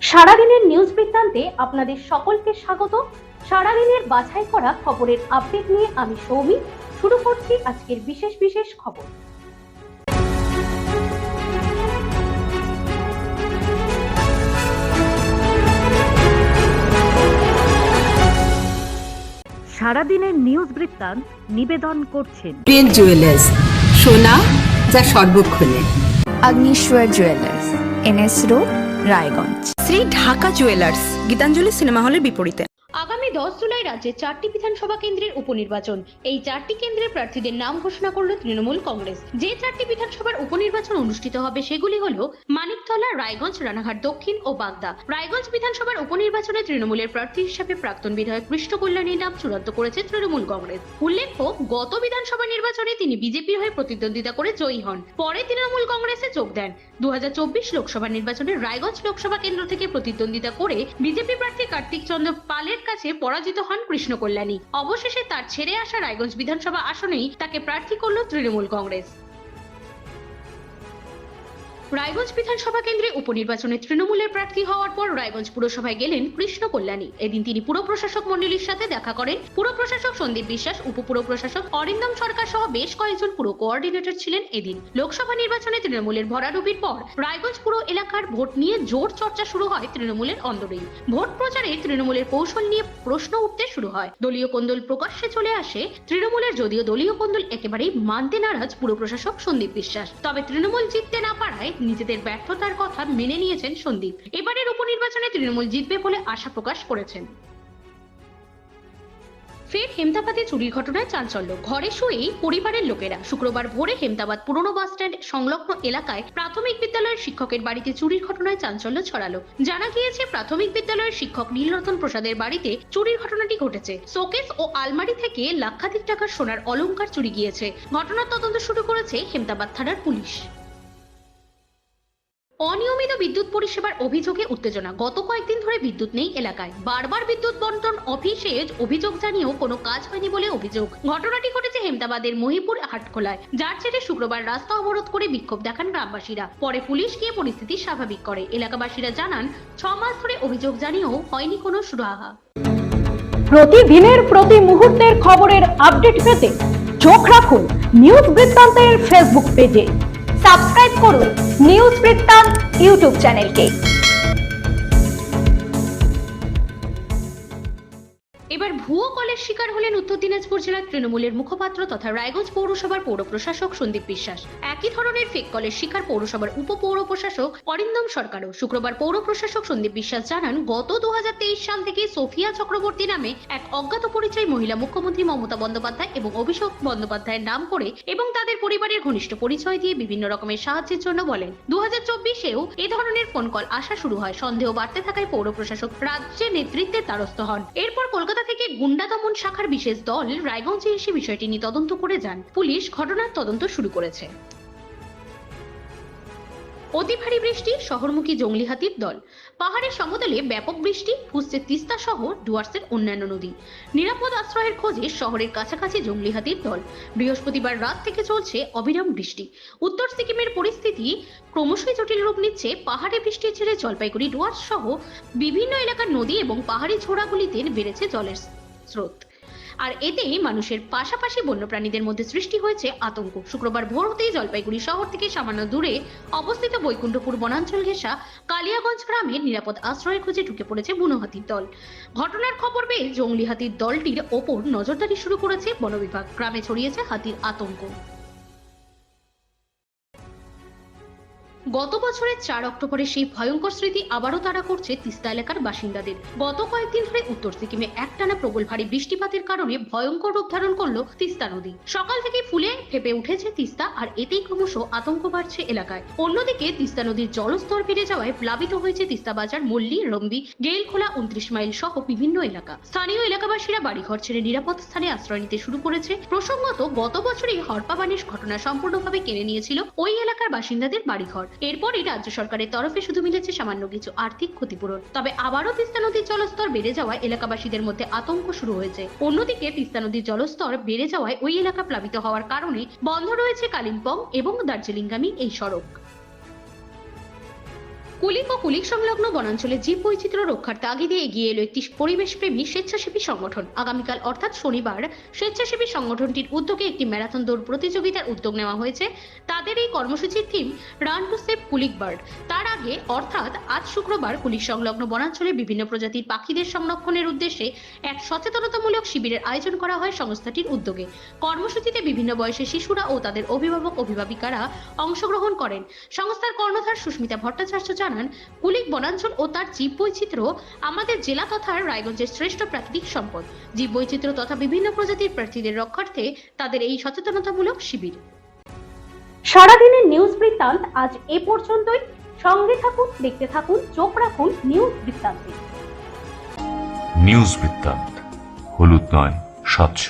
সারাদিনের নিউজ বৃত্তান্তে আপনাদের সকলকে স্বাগত। সারাদিনের বাছাই করা খবরের আপডেট নিয়ে আমি সৌমি। শুরু করছি আজকের বিশেষ বিশেষ খবর। সারাদিনের নিউজ বৃত্তান্ত নিবেদন করছেন। জুয়েলার্স সোনা যা সর্বক্ষণে। Agniswar jewellers NS road Raiganj. Shri Dhaka jewellers Gitanjali cinema হলের বিপরীতে। আগামী দশ জুলাই রাজ্যে চারটি বিধানসভা কেন্দ্রের উপনির্বাচন। এই চারটি কেন্দ্রের প্রার্থীদের নাম ঘোষণা করল তৃণমূল কংগ্রেস। যে চারটি বিধানসভার উপনির্বাচন অনুষ্ঠিত হবে সেগুলি হল মানিকতলা, রায়গঞ্জ, রানাঘাট, দক্ষিণ ও বাগদা। রায়গঞ্জ বিধানসভার উপনির্বাচনে তৃণমূলের প্রার্থী হিসেবে প্রাক্তন বিধায়ক কৃষ্ণ কল্যাণীর নাম চূড়ান্ত করেছে তৃণমূল কংগ্রেস। উল্লেখ্য, গত বিধানসভা নির্বাচনে তিনি বিজেপির হয়ে প্রতিদ্বন্দ্বিতা করে জয়ী হন। পরে তৃণমূল কংগ্রেসে যোগ দেন। দু হাজার চব্বিশ লোকসভা নির্বাচনে রায়গঞ্জ লোকসভা কেন্দ্র থেকে প্রতিদ্বন্দ্বিতা করে বিজেপি প্রার্থী কার্তিক চন্দ্র পালের কাছে পরাজিত হন কৃষ্ণ কল্যাণী অবশেষে তার ছেড়ে আসা রায়গঞ্জ বিধানসভা আসনেই তাকে প্রার্থী করল তৃণমূল কংগ্রেস। রায়গঞ্জ বিধানসভা কেন্দ্রে উপনির্বাচনে তৃণমূলের প্রার্থী হওয়ার পর রায়গঞ্জ পুরসভায় গেলেন কৃষ্ণ কল্যাণী। এদিন তিনি পুর প্রশাসক মন্ডলীর সাথে দেখা করেন। পুর প্রশাসক সন্দীপ বিশ্বাস উপপুর প্রশাসক অরিন্দম সরকার সহ বেশ কয়েকজন পুর কোঅর্ডিনেটর ছিলেন এদিন। লোকসভা নির্বাচনে তৃণমূলের ভরাডুবির পর রায়গঞ্জ পুর এলাকার ভোট নিয়ে জোর চর্চা শুরু হয় তৃণমূলের অন্দরেই। ভোট প্রচারে তৃণমূলের কৌশল নিয়ে প্রশ্ন উঠতে শুরু হয়। দলীয় কোন্দল প্রকাশ্যে চলে আসে তৃণমূলের যদিও দলীয় কোন্দল একেবারেই মানতে নারাজ পুর প্রশাসক সন্দীপ বিশ্বাস। তবে তৃণমূল জিততে না পারায় নিজেদের ব্যর্থতার কথা মেনে নিয়েছেন সন্দীপ। এবারের উপনির্বাচনে তৃণমূল জিতবে বলে আশা প্রকাশ করেছেন। ফের হেমতাবাদে চুরির ঘটনায় চাঞ্চল্য। ঘরে শুয়েই পরিবারের লোকেরা শুক্রবার ভোরে হেমতাবাদ পুরনো বাস স্ট্যান্ড সংলগ্ন এলাকায় প্রাথমিক বিদ্যালয়ের শিক্ষকের বাড়িতে চুরির ঘটনায় চাঞ্চল্য ছড়ালো। জানা গিয়েছে, প্রাথমিক বিদ্যালয়ের শিক্ষক নীলরতন প্রসাদের বাড়িতে চুরির ঘটনাটি ঘটেছে। শোকেস ও আলমারি থেকে লাক্ষাধিক টাকার সোনার অলংকার চুরি গিয়েছে। ঘটনার তদন্ত শুরু করেছে হেমতাবাদ থানার পুলিশ। অনিয়মিত বিদ্যুৎ পরিষেবার অভিযোগে উত্তেজনা। গত কয়েকদিন ধরে বিদ্যুৎ নেই এলাকায়। বারবার বিদ্যুৎ বন্টন অফিসে অভিযোগ জানিয়েও কোনো কাজ হয়নি বলে অভিযোগ। ঘটনাটি ঘটেছে হেমদাবাদের মহিপুর হাটখোলায়। যার ছেড়ে শুক্রবার রাস্তা অবরোধ করে বিক্ষোভ দেখান গ্রামবাসীরা। পরে পুলিশ গিয়ে পরিস্থিতি স্বাভাবিক করে। এলাকাবাসীরা জানান, ছ মাস ধরে অভিযোগ জানিয়েও হয়নি কোনো সুরাহা। প্রতিদিনের প্রতি মুহূর্তের খবরের আপডেট পেতে চোখ রাখুন নিউজ বৃত্তান্তের ফেসবুক পেজে। সাবস্ক্রাইব করুন নিউজ বৃত্তান্ত ইউটিউব চ্যানেলকে। শিকার হলেন উত্তর দিনাজপুর জেলার তৃণমূলের মুখপাত্র তথা রায়গঞ্জ পৌরসভার পৌর প্রশাসক সন্দীপ বিশ্বাস। একই ধরনের ফেক কলের শিকার পৌরসভার উপ পৌর প্রশাসক অরিন্দম সরকারও। শুক্রবার পৌর প্রশাসক সন্দীপ বিশ্বাস জানান, গত দু সাল থেকে সোফিয়া চক্রবর্তী নামে এক অজ্ঞাত পরিচয় মহিলা মুখ্যমন্ত্রী মমতা বন্দ্যোপাধ্যায় এবং অভিষেক বন্দ্যোপাধ্যায়ের নাম করে এবং তাদের পরিবারের ঘনিষ্ঠ পরিচয় দিয়ে বিভিন্ন রকমের সাহায্যের জন্য বলেন। দু হাজার চব্বিশেও এ ধরনের ফোন কল আসা শুরু হয়। সন্দেহ বাড়তে থাকায় পৌর প্রশাসক রাজ্যের নেতৃত্বের দ্বারস্থ হন। এরপর কলকাতা থেকে গুন্ডা দমন শাখার বিশেষ দল রায়গঞ্জে এসে বিষয়টি নিয়ে তদন্ত করে যান। পুলিশ ঘটনার তদন্ত শুরু করেছে। অতি ভারী বৃষ্টি, শহরমুখী জঙ্গলি হাতির দল। পাহাড়ের সমতলে ব্যাপক বৃষ্টি ফুসছে তিস্তা সহ ডুয়ার্সের অন্যান্য নদী। নিরাপদ আশ্রয়ের খোঁজে শহরের কাছাকাছি জঙ্গলি হাতির দল। বৃহস্পতিবার রাত থেকে চলছে অবিরাম বৃষ্টি। উত্তর সিকিমের পরিস্থিতি ক্রমশই জটিল রূপ নিচ্ছে পাহাড়ে বৃষ্টির ছেড়ে জলপাইগুড়ি, ডুয়ার্স সহ বিভিন্ন এলাকার নদী এবং পাহাড়ি ছোড়াগুলিতে বেড়েছে জলের স্রোত। আর এতে মানুষের পাশাপাশি বন্যপ্রাণীদের মধ্যে সৃষ্টি হয়েছে আতঙ্ক। শুক্রবার ভোর হতেই জলপাইগুড়ি শহর থেকে সামান্য দূরে অবস্থিত বৈকুণ্ঠপুর বনাঞ্চল ঘেঁষা কালিয়াগঞ্জ গ্রামে নিরাপদ আশ্রয়ের খুঁজে ঢুকে পড়েছে বুনো হাতির দল। ঘটনার খবর পেয়ে জঙ্গলি হাতির দলটির ওপর নজরদারি শুরু করেছে বনবিভাগ। গ্রামে ছড়িয়েছে হাতির আতঙ্ক। গত বছরের চার অক্টোবরের সেই ভয়ঙ্কর স্মৃতি আবারও তারা করছে তিস্তা এলাকার বাসিন্দাদের। গত কয়েকদিন ধরে উত্তর সিকিমে একটানা প্রবল ভারী বৃষ্টিপাতের কারণে ভয়ঙ্কর রূপ ধারণ করল তিস্তা নদী। সকাল থেকে ফুলে ফেপে উঠেছে তিস্তা আর এতেই ক্রমশ আতঙ্ক বাড়ছে এলাকায়। অন্যদিকে তিস্তা নদীর জলস্তর বেড়ে যাওয়ায় প্লাবিত হয়েছে তিস্তা বাজার, মল্লি, রম্বি গেলখোলা উনত্রিশ মাইল সহ বিভিন্ন এলাকা। স্থানীয় এলাকাবাসীরা বাড়িঘর ছেড়ে নিরাপদ স্থানে আশ্রয় নিতে শুরু করেছে। প্রসঙ্গত, গত বছরই হরপাবানিশ ঘটনা সম্পূর্ণভাবে কেড়ে নিয়েছিল ওই এলাকার বাসিন্দাদের বাড়িঘর। এরপরই রাজ্য সরকারের তরফে শুধু মিলেছে সামান্য কিছু আর্থিক ক্ষতিপূরণ। তবে আবারও তিস্তা নদীর জলস্তর বেড়ে যাওয়ায় এলাকাবাসীদের মধ্যে আতঙ্ক শুরু হয়েছে। অন্যদিকে তিস্তা নদীর জলস্তর বেড়ে যাওয়ায় ওই এলাকা প্লাবিত হওয়ার কারণে বন্ধ রয়েছে কালিম্পং এবং দার্জিলিংগামী এই সড়ক। কুলিক ও কুলিক সংলগ্ন বনাঞ্চলে জীব বৈচিত্র্য রক্ষার তাগিদে এগিয়ে এলো একটি পরিবেশপ্রেমী স্বেচ্ছাসেবী সংগঠন। আগামীকাল অর্থাৎ শনিবার স্বেচ্ছাসেবী সংগঠনটির উদ্যোগে একটি ম্যারাথন দৌড় প্রতিযোগিতার উদ্যোগ নেওয়া হয়েছে। তাদের এই কর্মসূচির theme run to save Kulik bird তার আগে অর্থাৎ আজ শুক্রবার কুলিক সংলগ্ন বনাঞ্চলে বিভিন্ন প্রজাতির পাখিদের সংরক্ষণের উদ্দেশ্যে এক সচেতনতামূলক শিবিরের আয়োজন করা হয় সংস্থাটির উদ্যোগে। কর্মসূচিতে বিভিন্ন বয়সের শিশুরা ও তাদের অভিভাবক অভিভাবিকারা অংশগ্রহণ করেন। সংস্থার কর্ণধার সুস্মিতা ভট্টাচার্য জানান, কুলিক বনাঞ্চল ও তার জীব বৈচিত্র্য আমাদের জেলা তথা রায়গঞ্জের শ্রেষ্ঠ প্রাকৃতিক সম্পদ। জীব বৈচিত্র্য তথা বিভিন্ন প্রজাতির প্রার্থীদের রক্ষার্থে তাদের এই সচেতনতামূলক শিবির। সারাদিনের নিউজ বৃত্তান্ত আজ এ পর্যন্তই। সঙ্গে থাকুন, দেখতে থাকুন, চোখ রাখুন নিউজ বৃত্তান্তে। নিউজ বৃত্তান্ত, হলুদ নয় স্বচ্ছ